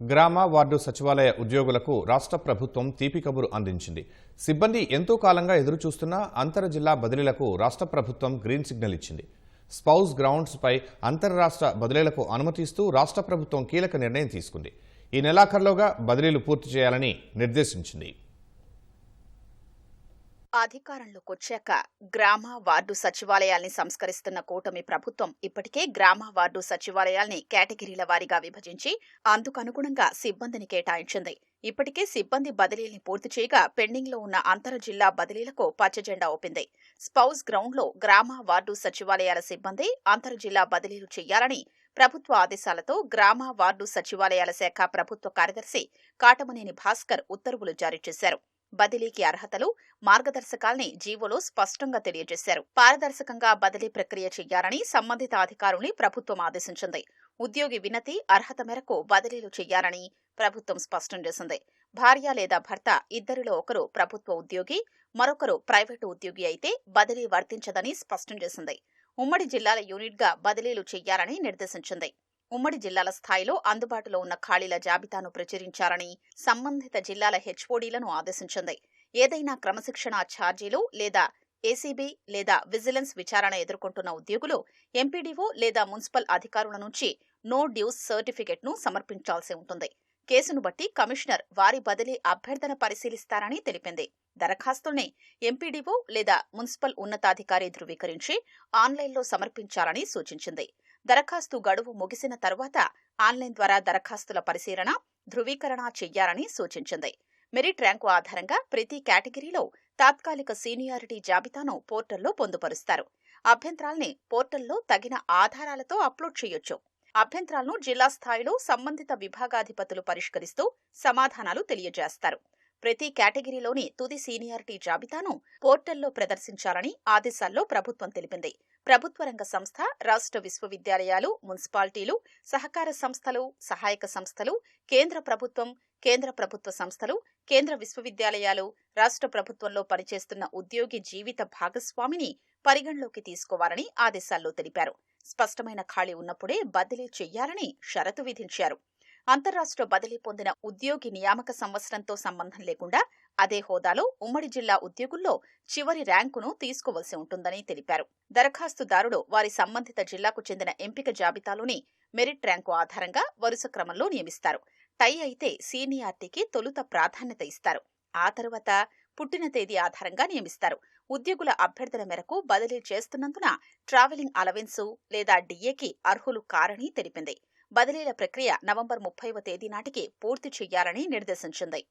గ్రామ వార్డు సచివాలయ ఉద్యోగులకు రాష్ట్ర ప్రభుత్వం తీపి కబురు అందించింది. సిబ్బంది ఎంతో కాలంగా ఎదురుచూస్తున్న అంతర్ జిల్లా బదిలీలకు రాష్ట్ర ప్రభుత్వం గ్రీన్ సిగ్నల్ ఇచ్చింది. స్పౌస్ గ్రౌండ్స్పై అంతర్రాష్ట్ర బదిలీలకు అనుమతిస్తూ రాష్ట్ర ప్రభుత్వం కీలక నిర్ణయం తీసుకుంది. ఈ నెలాఖరులోగా బదిలీలు పూర్తి చేయాలని నిర్దేశించింది. అధికారంలోకి వచ్చాక గ్రామ వార్డు సచివాలయాల్ని సంస్కరిస్తున్న కూటమి ప్రభుత్వం ఇప్పటికే గ్రామ వార్డు సచివాలయాల్ని కేటగిరీల వారీగా విభజించి అందుకనుగుణంగా సిబ్బందిని కేటాయించింది. ఇప్పటికే సిబ్బంది బదిలీల్ని పూర్తి చేయగా పెండింగ్లో ఉన్న అంతర జిల్లా బదిలీలకు పచ్చజెండా ఊపింది. స్పౌస్ గ్రౌండ్లో గ్రామ వార్డు సచివాలయాల సిబ్బంది అంతర్ జిల్లా బదిలీలు చేయాలని ప్రభుత్వ ఆదేశాలతో గ్రామ వార్డు సచివాలయాల శాఖ ప్రభుత్వ కార్యదర్శి కాటమనేని భాస్కర్ ఉత్తర్వులు జారీ చేశారు. బదిలీకి అర్హతలు మార్గదర్శకాల్ని జీవోలో స్పష్టంగా తెలియజేశారు. పారదర్శకంగా బదిలీ ప్రక్రియ చేయాలని సంబంధిత అధికారుల్ని ప్రభుత్వం ఆదేశించింది. ఉద్యోగి వినతి అర్హత మేరకు బదిలీలు చేయాలని ప్రభుత్వం స్పష్టం చేసింది. భార్య లేదా భర్త ఇద్దరిలో ఒకరు ప్రభుత్వ ఉద్యోగి మరొకరు ప్రైవేటు ఉద్యోగి అయితే బదిలీ వర్తించదని స్పష్టం చేసింది. ఉమ్మడి జిల్లాల యూనిట్గా బదిలీలు చేయాలని నిర్దేశించింది. ఉమ్మడి జిల్లాల స్థాయిలో అందుబాటులో ఉన్న ఖాళీల జాబితాను ప్రచురించాలని సంబంధిత జిల్లాల హెచ్ఓడీలను ఆదేశించింది. ఏదైనా క్రమశిక్షణ ఛార్జీలు లేదా ఏసీబీ లేదా విజిలెన్స్ విచారణ ఎదుర్కొంటున్న ఉద్యోగులు ఎంపీడీఓ లేదా మున్సిపల్ అధికారుల నుంచి నో డ్యూస్ సర్టిఫికెట్ను సమర్పించాల్సి ఉంటుంది. కేసును బట్టి కమిషనర్ వారి బదిలీ అభ్యర్థన పరిశీలిస్తారని తెలిపింది. దరఖాస్తుల్ని ఎంపీడీఓ లేదా మున్సిపల్ ఉన్నతాధికారి ధృవీకరించి ఆన్లైన్లో సమర్పించాలని సూచించింది. దరఖాస్తు గడువు ముగిసిన తర్వాత ఆన్లైన్ ద్వారా దరఖాస్తుల పరిశీలన ధృవీకరణ చెయ్యాలని సూచించింది. మెరిట్ ర్యాంకు ఆధారంగా ప్రతి కేటగిరీలో తాత్కాలిక సీనియారిటీ జాబితాను పోర్టల్లో పొందుపరుస్తారు. అభ్యంతరాల్ని పోర్టల్లో తగిన ఆధారాలతో అప్లోడ్ చేయొచ్చు. అభ్యంతరాలను జిల్లా స్థాయిలో సంబంధిత విభాగాధిపతులు పరిష్కరిస్తూ సమాధానాలు తెలియజేస్తారు. ప్రతి కేటగిరీలోని తుది సీనియారిటీ జాబితాను పోర్టల్లో ప్రదర్శించాలని ఆదేశాల్లో ప్రభుత్వం తెలిపింది. ప్రభుత్వ రంగ సంస్థ రాష్ట్ర విశ్వవిద్యాలయాలు మున్సిపాలిటీలు సహకార సంస్థలు సహాయక సంస్థలు కేంద్ర ప్రభుత్వం కేంద్ర ప్రభుత్వ సంస్థలు కేంద్ర విశ్వవిద్యాలయాలు రాష్ట్ర ప్రభుత్వంలో పనిచేస్తున్న ఉద్యోగి జీవిత భాగస్వామిని పరిగణలోకి తీసుకోవాలని ఆదేశాల్లో తెలిపారు. స్పష్టమైన ఖాళీ ఉన్నప్పుడే బదిలీ చెయ్యాలని షరతు విధించారు. అంతర్రాష్ట్ర బదిలీ పొందిన ఉద్యోగి నియామక సంవత్సరంతో సంబంధం లేకుండా అదే హోదాలో ఉమ్మడి జిల్లా ఉద్యోగుల్లో చివరి ర్యాంకును తీసుకోవలసి ఉంటుందని తెలిపారు. దరఖాస్తుదారుడు వారి సంబంధిత జిల్లాకు చెందిన ఎంపిక జాబితాలోని మెరిట్ ర్యాంకు ఆధారంగా వరుస క్రమంలో నియమిస్తారు. టై అయితే సీనియార్టీకి తొలుత ప్రాధాన్యత ఇస్తారు. ఆ తరువాత పుట్టిన తేదీ ఆధారంగా నియమిస్తారు. ఉద్యోగుల అభ్యర్థన మేరకు బదిలీ చేస్తున్నందున ట్రావెలింగ్ అలవెన్సు లేదా డిఏకి అర్హులు కారని తెలిపింది. బదిలీల ప్రక్రియ నవంబర్ ముప్పైవ తేదీ నాటికి పూర్తి చేయాలని నిర్దేశించింది.